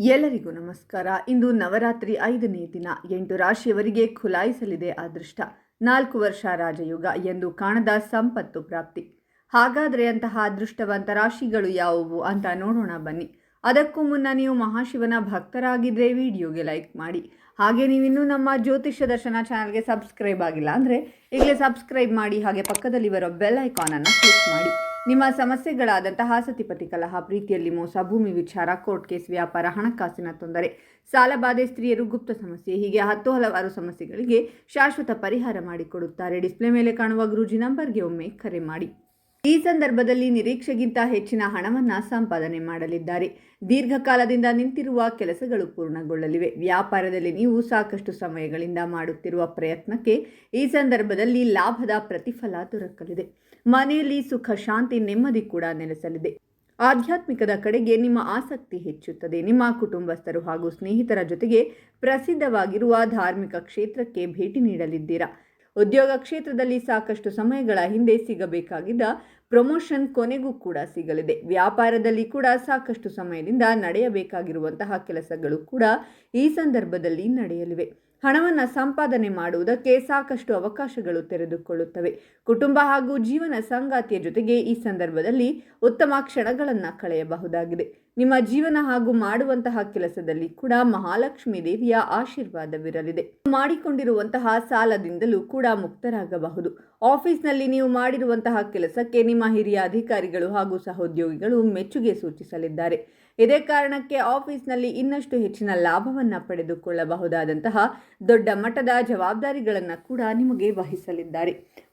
ಎಲ್ಲರಿಗೂ ನಮಸ್ಕಾರ. ಇಂದು ನವರಾತ್ರಿ ಐದನೇ ದಿನ. ಎಂಟು ರಾಶಿಯವರಿಗೆ ಖುಲಾಯಿಸಲಿದೆ ಅದೃಷ್ಟ. ನಾಲ್ಕು ವರ್ಷ ರಾಜಯುಗ ಎಂದು ಕಾಣದ ಸಂಪತ್ತು ಪ್ರಾಪ್ತಿ. ಹಾಗಾದರೆ ಅಂತಹ ಅದೃಷ್ಟವಂತ ರಾಶಿಗಳು ಯಾವುವು ಅಂತ ನೋಡೋಣ ಬನ್ನಿ. ಅದಕ್ಕೂ ಮುನ್ನ ನೀವು ಮಹಾಶಿವನ ಭಕ್ತರಾಗಿದ್ದರೆ ವಿಡಿಯೋಗೆ ಲೈಕ್ ಮಾಡಿ. ಹಾಗೆ ನೀವಿನ್ನೂ ನಮ್ಮ ಜ್ಯೋತಿಷ್ಯ ದರ್ಶನ ಚಾನಲ್ಗೆ ಸಬ್ಸ್ಕ್ರೈಬ್ ಆಗಿಲ್ಲ ಅಂದರೆ ಈಗಲೇ ಸಬ್ಸ್ಕ್ರೈಬ್ ಮಾಡಿ, ಹಾಗೆ ಪಕ್ಕದಲ್ಲಿ ಬರೋ ಬೆಲ್ ಐಕಾನನ್ನು ಕ್ಲಿಕ್ ಮಾಡಿ. ನಿಮ್ಮ ಸಮಸ್ಯೆಗಳಾದಂತಹ ಸತಿಪತಿ ಕಲಹ ಪ್ರೀತಿಯಲ್ಲಿ ಮೋಸ, ಭೂಮಿ ವಿಚಾರ, ಕೋರ್ಟ್ ಕೇಸ್, ವ್ಯಾಪಾರ, ಹಣಕಾಸಿನ ತೊಂದರೆ ಸಾಲಬಾಧೆ ಸ್ತ್ರೀಯರು ಗುಪ್ತ ಸಮಸ್ಯೆ, ಹೀಗೆ ಹತ್ತು ಹಲವಾರು ಸಮಸ್ಯೆಗಳಿಗೆ ಶಾಶ್ವತ ಪರಿಹಾರ ಮಾಡಿಕೊಡುತ್ತಾರೆ. ಡಿಸ್ಪ್ಲೇ ಮೇಲೆ ಕಾಣುವ ಗುರುಜಿ ನಂಬರ್ಗೆ ಒಮ್ಮೆ ಕರೆ ಮಾಡಿ. ಈ ಸಂದರ್ಭದಲ್ಲಿ ನಿರೀಕ್ಷೆಗಿಂತ ಹೆಚ್ಚಿನ ಹಣವನ್ನು ಸಂಪಾದನೆ ಮಾಡಲಿದ್ದಾರೆ. ದೀರ್ಘಕಾಲದಿಂದ ನಿಂತಿರುವ ಕೆಲಸಗಳು ಪೂರ್ಣಗೊಳ್ಳಲಿವೆ. ವ್ಯಾಪಾರದಲ್ಲಿ ನೀವು ಸಾಕಷ್ಟು ಸಮಯಗಳಿಂದ ಮಾಡುತ್ತಿರುವ ಪ್ರಯತ್ನಕ್ಕೆ ಈ ಸಂದರ್ಭದಲ್ಲಿ ಲಾಭದ ಪ್ರತಿಫಲ ದೊರಕಲಿದೆ. ಮನೆಯಲ್ಲಿ ಸುಖ, ಶಾಂತಿ, ನೆಮ್ಮದಿ ಕೂಡ ನೆಲೆಸಲಿದೆ. ಆಧ್ಯಾತ್ಮಿಕದ ಕಡೆಗೆ ನಿಮ್ಮ ಆಸಕ್ತಿ ಹೆಚ್ಚುತ್ತದೆ. ನಿಮ್ಮ ಕುಟುಂಬಸ್ಥರು ಹಾಗೂ ಸ್ನೇಹಿತರ ಜೊತೆಗೆ ಪ್ರಸಿದ್ಧವಾಗಿರುವ ಧಾರ್ಮಿಕ ಕ್ಷೇತ್ರಕ್ಕೆ ಭೇಟಿ ನೀಡಲಿದ್ದೀರಾ? ಉದ್ಯೋಗ ಕ್ಷೇತ್ರದಲ್ಲಿ ಸಾಕಷ್ಟು ಸಮಯಗಳ ಹಿಂದೆ ಸಿಗಬೇಕಾಗಿದ್ದ ಪ್ರಮೋಷನ್ ಕೊನೆಗೂ ಕೂಡ ಸಿಗಲಿದೆ. ವ್ಯಾಪಾರದಲ್ಲಿ ಕೂಡ ಸಾಕಷ್ಟು ಸಮಯದಿಂದ ನಡೆಯಬೇಕಾಗಿರುವಂತಹ ಕೆಲಸಗಳು ಕೂಡ ಈ ಸಂದರ್ಭದಲ್ಲಿ ನಡೆಯಲಿವೆ. ಹಣವನ್ನು ಸಂಪಾದನೆ ಮಾಡುವುದಕ್ಕೆ ಸಾಕಷ್ಟು ಅವಕಾಶಗಳು ತೆರೆದುಕೊಳ್ಳುತ್ತವೆ. ಕುಟುಂಬ ಹಾಗೂ ಜೀವನ ಸಂಗಾತಿಯ ಜೊತೆಗೆ ಈ ಸಂದರ್ಭದಲ್ಲಿ ಉತ್ತಮ ಕ್ಷಣಗಳನ್ನು ಕಳೆಯಬಹುದಾಗಿದೆ. ನಿಮ್ಮ ಜೀವನ ಹಾಗೂ ಮಾಡುವಂತಹ ಕೆಲಸದಲ್ಲಿ ಕೂಡ ಮಹಾಲಕ್ಷ್ಮಿ ದೇವಿಯ ಆಶೀರ್ವಾದವಿರಲಿದೆ. ಮಾಡಿಕೊಂಡಿರುವಂತಹ ಸಾಲದಿಂದಲೂ ಕೂಡ ಮುಕ್ತರಾಗಬಹುದು. ಆಫೀಸ್ನಲ್ಲಿ ನೀವು ಮಾಡಿರುವಂತಹ ಕೆಲಸಕ್ಕೆ ನಿಮ್ಮ ಹಿರಿಯ ಅಧಿಕಾರಿಗಳು ಹಾಗೂ ಸಹೋದ್ಯೋಗಿಗಳು ಮೆಚ್ಚುಗೆ ಸೂಚಿಸಲಿದ್ದಾರೆ. ಇದೇ ಕಾರಣಕ್ಕೆ ಆಫೀಸ್ನಲ್ಲಿ ಇನ್ನಷ್ಟು ಹೆಚ್ಚಿನ ಲಾಭವನ್ನು ಪಡೆದುಕೊಳ್ಳಬಹುದಾದಂತಹ ದೊಡ್ಡ ಮಟ್ಟದ ಜವಾಬ್ದಾರಿಗಳನ್ನು ಕೂಡ ನಿಮಗೆ ವಹಿಸಲಿದ್ದಾರೆ.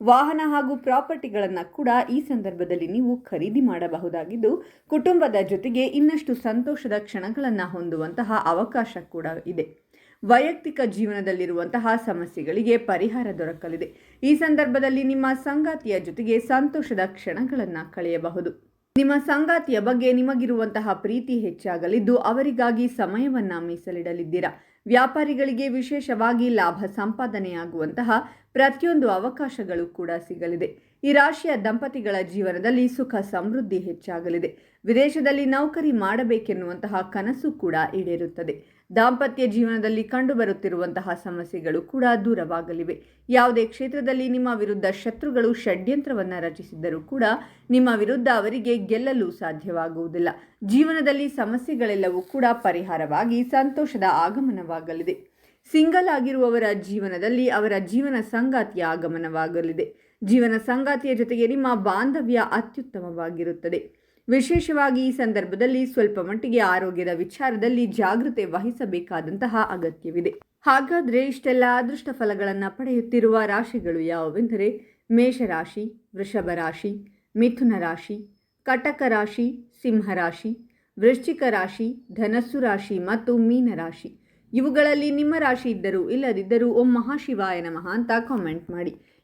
ವಾಹನ ಹಾಗೂ ಪ್ರಾಪರ್ಟಿಗಳನ್ನು ಕೂಡ ಈ ಸಂದರ್ಭದಲ್ಲಿ ನೀವು ಖರೀದಿ ಮಾಡಬಹುದಾಗಿದ್ದು, ಕುಟುಂಬದ ಜೊತೆಗೆ ಇನ್ನಷ್ಟು ಸಂತೋಷದ ಕ್ಷಣಗಳನ್ನು ಹೊಂದುವಂತಹ ಅವಕಾಶ ಕೂಡ ಇದೆ. ವೈಯಕ್ತಿಕ ಜೀವನದಲ್ಲಿರುವಂತಹ ಸಮಸ್ಯೆಗಳಿಗೆ ಪರಿಹಾರ ದೊರಕಲಿದೆ. ಈ ಸಂದರ್ಭದಲ್ಲಿ ನಿಮ್ಮ ಸಂಗಾತಿಯ ಜೊತೆಗೆ ಸಂತೋಷದ ಕ್ಷಣಗಳನ್ನು ಕಳೆಯಬಹುದು. ನಿಮ್ಮ ಸಂಗಾತಿಯ ಬಗ್ಗೆ ನಿಮಗಿರುವಂತಹ ಪ್ರೀತಿ ಹೆಚ್ಚಾಗಲಿದ್ದು, ಅವರಿಗಾಗಿ ಸಮಯವನ್ನ ಮೀಸಲಿಡಲಿದ್ದೀರಾ? ವ್ಯಾಪಾರಿಗಳಿಗೆ ವಿಶೇಷವಾಗಿ ಲಾಭ ಸಂಪಾದನೆಯಾಗುವಂತಹ ಪ್ರತಿಯೊಂದು ಅವಕಾಶಗಳು ಕೂಡ ಸಿಗಲಿದೆ. ಈ ರಾಶಿಯ ದಂಪತಿಗಳ ಜೀವನದಲ್ಲಿ ಸುಖ, ಸಮೃದ್ಧಿ ಹೆಚ್ಚಾಗಲಿದೆ. ವಿದೇಶದಲ್ಲಿ ನೌಕರಿ ಮಾಡಬೇಕೆನ್ನುವಂತಹ ಕನಸು ಕೂಡ ಈಡೇರುತ್ತದೆ. ದಾಂಪತ್ಯ ಜೀವನದಲ್ಲಿ ಕಂಡುಬರುತ್ತಿರುವಂತಹ ಸಮಸ್ಯೆಗಳು ಕೂಡ ದೂರವಾಗಲಿವೆ. ಯಾವುದೇ ಕ್ಷೇತ್ರದಲ್ಲಿ ನಿಮ್ಮ ವಿರುದ್ಧ ಶತ್ರುಗಳು ಷಡ್ಯಂತ್ರವನ್ನು ರಚಿಸಿದ್ದರೂ ಕೂಡ ನಿಮ್ಮ ವಿರುದ್ಧ ಅವರಿಗೆ ಗೆಲ್ಲಲು ಸಾಧ್ಯವಾಗುವುದಿಲ್ಲ. ಜೀವನದಲ್ಲಿ ಸಮಸ್ಯೆಗಳೆಲ್ಲವೂ ಕೂಡ ಪರಿಹಾರವಾಗಿ ಸಂತೋಷದ ಆಗಮನವಾಗಲಿದೆ. ಸಿಂಗಲ್ ಆಗಿರುವವರ ಜೀವನದಲ್ಲಿ ಅವರ ಜೀವನ ಸಂಗಾತಿಯ ಆಗಮನವಾಗಲಿದೆ. ಜೀವನ ಸಂಗಾತಿಯ ಜೊತೆಗೆ ನಿಮ್ಮ ಬಾಂಧವ್ಯ ಅತ್ಯುತ್ತಮವಾಗಿರುತ್ತದೆ. ವಿಶೇಷವಾಗಿ ಈ ಸಂದರ್ಭದಲ್ಲಿ ಸ್ವಲ್ಪ ಮಟ್ಟಿಗೆ ಆರೋಗ್ಯದ ವಿಚಾರದಲ್ಲಿ ಜಾಗೃತೆ ವಹಿಸಬೇಕಾದಂತಹ ಅಗತ್ಯವಿದೆ. ಹಾಗಾದರೆ ಇಷ್ಟೆಲ್ಲ ಅದೃಷ್ಟ ಫಲಗಳನ್ನು ಪಡೆಯುತ್ತಿರುವ ರಾಶಿಗಳು ಯಾವುವೆಂದರೆ ಮೇಷರಾಶಿ ವೃಷಭ ರಾಶಿ, ಮಿಥುನ ರಾಶಿ, ಕಟಕ ರಾಶಿ ಸಿಂಹರಾಶಿ ವೃಶ್ಚಿಕ ರಾಶಿ, ಧನಸ್ಸು ರಾಶಿ ಮತ್ತು ಮೀನರಾಶಿ ಇವುಗಳಲ್ಲಿ ನಿಮ್ಮ ರಾಶಿ ಇದ್ದರೂ ಇಲ್ಲದಿದ್ದರೂ ಓಂ ಮಹಾಶಿವಾಯ ನಮಃ ಅಂತ ಕಾಮೆಂಟ್ ಮಾಡಿ.